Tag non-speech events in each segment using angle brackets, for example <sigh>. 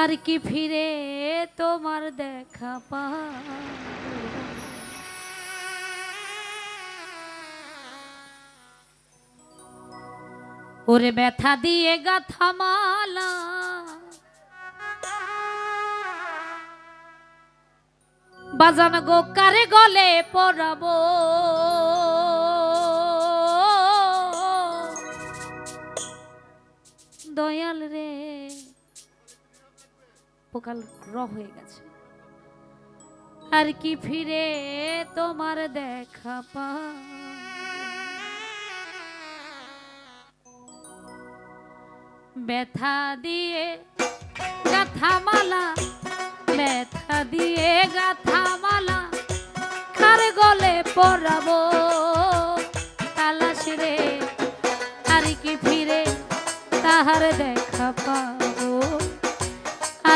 আর কি ফিরে তোমার দেখা পা ওরে ব্যথা দিয়ে গাথা মালা। বাজান গো, কারে গলে পরাবো? দয়াল রে পোকাল র হয়ে গেছে। আর কি ফিরে তোমার দেখা পা? ব্যথা দিয়ে গাথা মালা ব্যথা দিয়ে গাথা মালা কার গলে পরাবো? তালাশ রে, আর কি ফিরে তাহার দেখা পাবো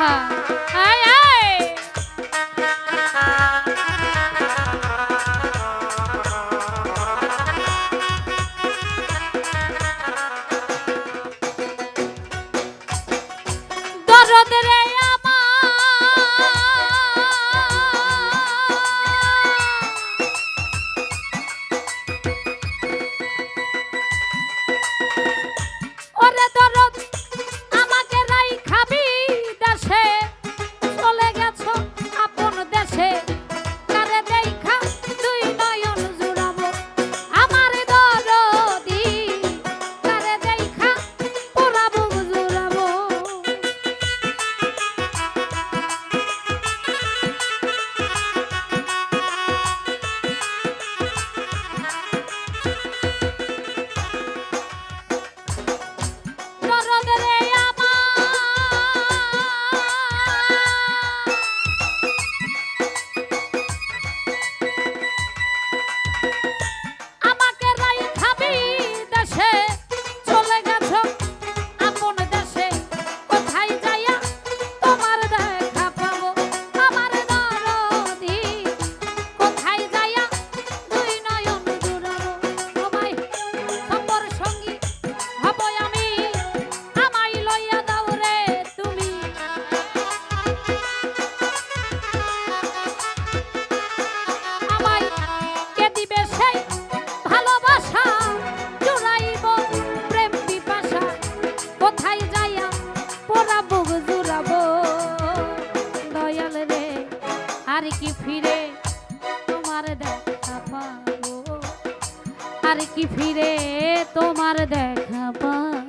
দরদ রে তোমার দেখা পাবো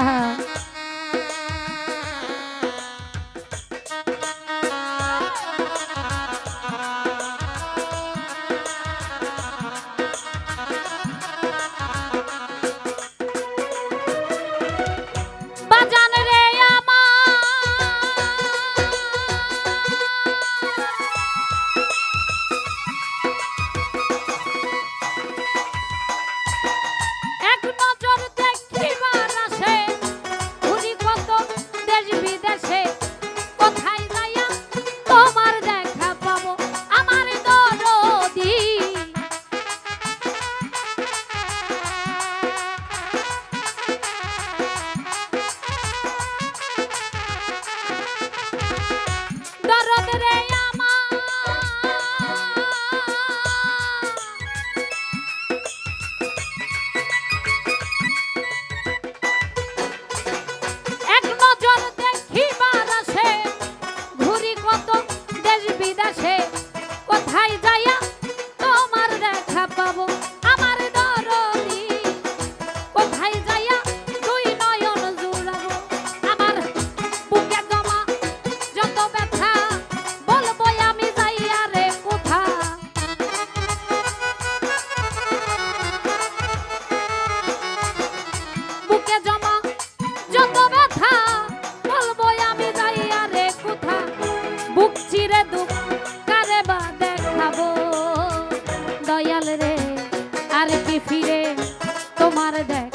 আহা। <laughs> বাজান কি ফিরে তোমার দেখা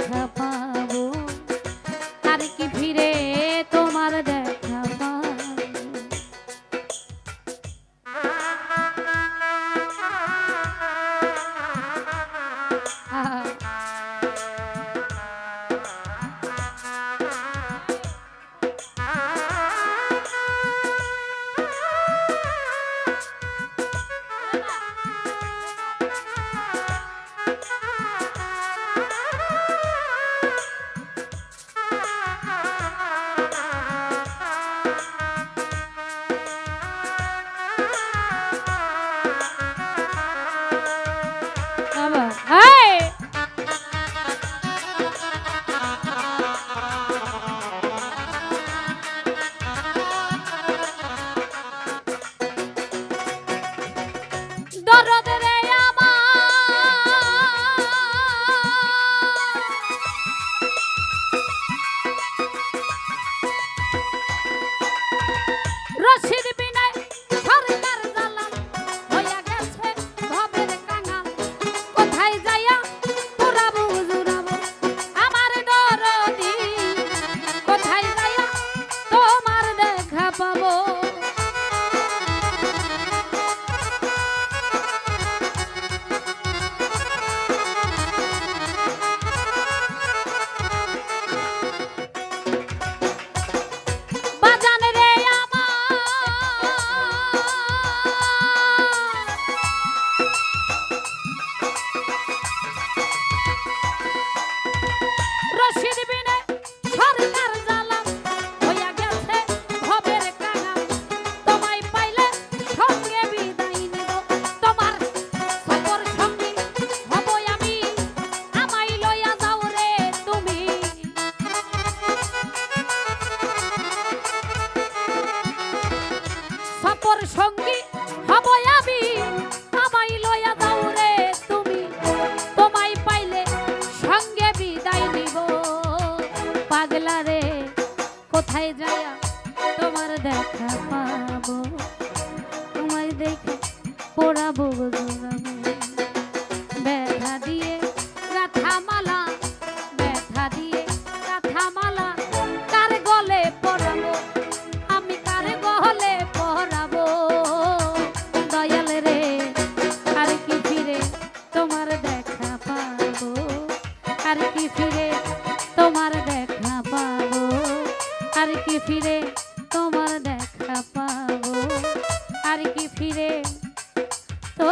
রশিদ দেখা পাবো। তোমায় দেখে পড়াবো জোড়াবো ব্যথা দিয়ে গাথা মালা ব্যথা দিয়ে গাথা মালা কার গলে পড়াবো? আমি কার গলে পড়াবো? দয়াল রে, আর কি ফিরে তোমার দেখা পাবো? আর কি ফিরে তোমার দেখা পাবো? আর কি ফিরে 走